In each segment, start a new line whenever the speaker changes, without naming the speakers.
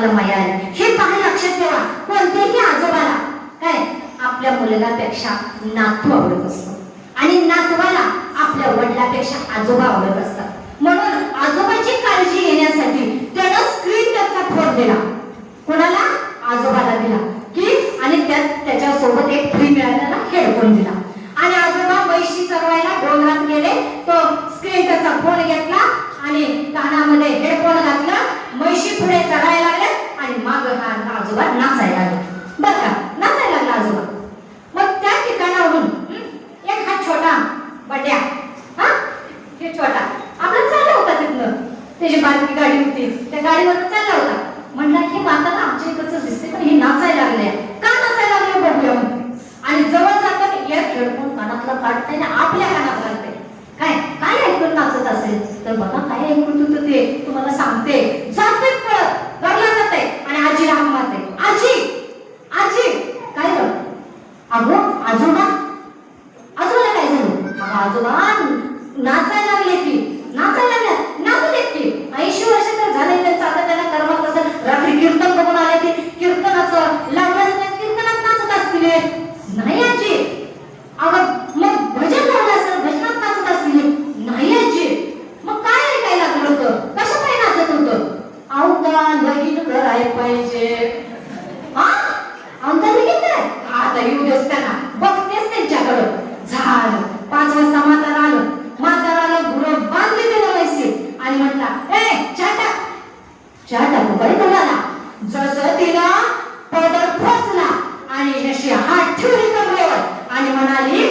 आम्हाला माया आली. हे पाणी लक्षात ठेवा. कोणत्याही आजोबाला काय? आपल्या मुलापेक्षा नातू आवडत असतो. आणि नातवाला आपल्या वडिलापेक्षा आजोबा आवडत असतात. म्हणून आजोबाची काळजी घेण्यासाठी त्यानं स्क्रीन त्याचा फोन दिला. कोणाला? आजोबाला दिला. की आणि त्यात त्याच्यासोबत एक फ्री मिळालेला हेडफोन दिला. आणि आजोबा वैशी चरवायला गोंधळात गेले. तो स्क्रीन त्याचा फोन घेतला आणि कानामध्ये हेडफोन घातला. मैशी पुढे चला. आजोबा नाचायला लागले बर का? नाचायला लागला आजोबा. मग त्या ठिकाणावरून एक हा छोटा बड्या हा हे छोटा आपला चालला होता तिथनं. त्याची बारकी गाडी होती. त्या गाडीवर चालला होता. म्हणला हे म्हातारा आमच्या इकडचं दिसते पण हे नाचायला लागले का नाचायला लागले बघूया आणि जवळ जाताना एक हेडफोन कानातला काढते आणि आपल्या कानात घालते काय? काय ऐकून नाचत असेल? तर बघा काय ऐकून अगो आजोबा? आजोबाला काय झालं? अगं आजोबा नाचायला लागले की नाचायला लागल्या नाचू देत की. ऐंशी वर्ष तर झाले त्यांचं आता त्यांना कर्मात कसं रात्री कीर्तन बघून आले ते कीर्तनाचं लावलं कीर्तनात नाचत असतील. नाही आजी. अगं मग भजन लावलं असेल भजनात नाचत असतील. नाही आजी. मग काय ऐकायला लागलं होतं? कसं काय नाचत होतं? अवता लगीन कराय पाहिजे हा आमचा लगीन काय आता येऊ देस त्यांना बघतेस त्यांच्याकडं झालं पाच वाजता म्हातारा आलं म्हातारा आलं गुरं बांधली त्याला वैसे आणि म्हटला ए चहा टाक चहा टाकू बाई तुम्हाला जसं तिला पदर खोचला आणि अशी हात ठेवली कमरेवर आणि म्हणाली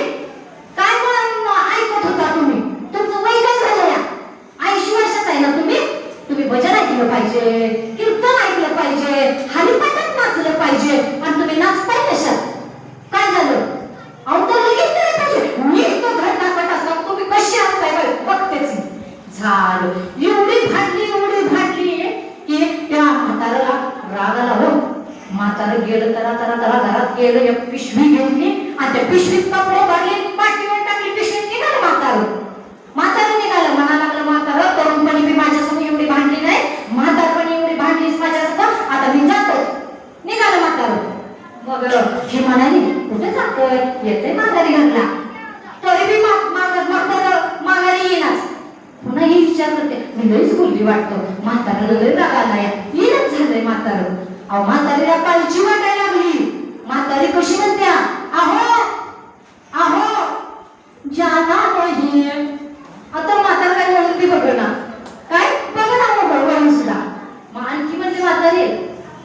काय म्हणून ऐकत होता तुम्ही तुमचं वय काय झालं या ऐंशी वर्षाचा आहे ना तुम्ही तुम्ही भजन ऐकलं पाहिजे कीर्तन ऐकलं पाहिजे हरिपाठात नाचलं पाहिजे आणि तुम्ही नाचताय कशात? काय झालं? अहो लगेच केलं पाहिजे. मी तो घट असला तुम्ही कशी असताय बाई? बघतेच झालं. एवढी भांडली एवढी भांडली की त्या म्हाताराला राग आला हो. म्हातारं गेलं तरा तरा तरा घरात गेलं एक पिशवी घेऊन आणि त्या पिशवीत कपडे भरले पाठीवर टाकली पिशवीत निघालं म्हातारं म्हातारं निघालं म्हणा लागलं म्हातारं तरुणपणी मी माझ्यासमोर एवढी भांडली नाही म्हातारपणी एवढी भांडलीस माझ्यासमोर आता मी जातो निघालं म्हातारं मग हे म्हणाली कुठे जातोय तरी घातला. तरी मी मा- माग- माघारी येणार पुन्हा ही विचार करते. मी लईच बोलली वाटतं. म्हाताऱ्याला लई राग आलाय येणच झालंय म्हातारं. अहो म्हातारीला पालची वाटायला लागली. म्हातारी कशी म्हणत्या? अहो अहो जाना नाही आता म्हातार काय म्हणून ती बघ ना. काय? बघ ना बघ सुद्धा मग आणखी म्हणजे म्हातारी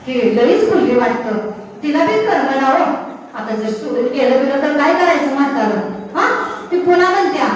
हे लईच बोलली वाटतं. तिला बी करमं ना हो. आता जर सोडून गेलं गेलं तर काय करायचं म्हातारं? हा? ती पुन्हा म्हणत्या